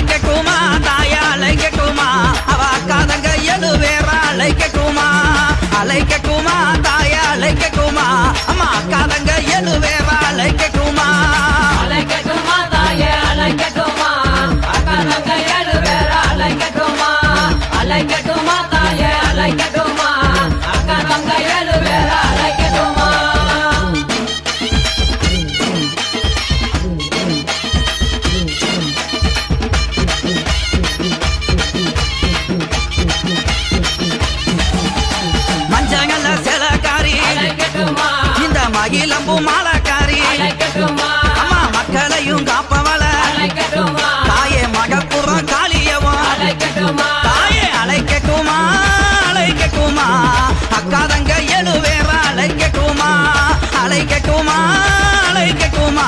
லைக்கட்டுமா தாயா லைக்கட்டுமா அவ அக்காதங்க எது வேறா லைக்கட்டுமா அலைக்கட்டுமா தாயா லைக்கட்டுமா அம்மா அக்காதங்க எது வேறா லைக்கட்டுமா அலைக்கட்டுமா தாயா லைக்கட்டுமா அக்காதங்க எது வேறா லைக்கட்டுமா அலைக்கட்டுமா தாயா லைக்கட்டுமா கட்டு மாலக்காரி. அம்மா மக்களையும் காப்பவள. தாயே மகப்புறம் காளியவன் தாயே அழைக்கட்டுமா அழைக்கட்டுமா. அக்கா தங்க எழுவேற அழைக்கட்டுமா. அழைக்கட்டுமா அழைக்கட்டுமா.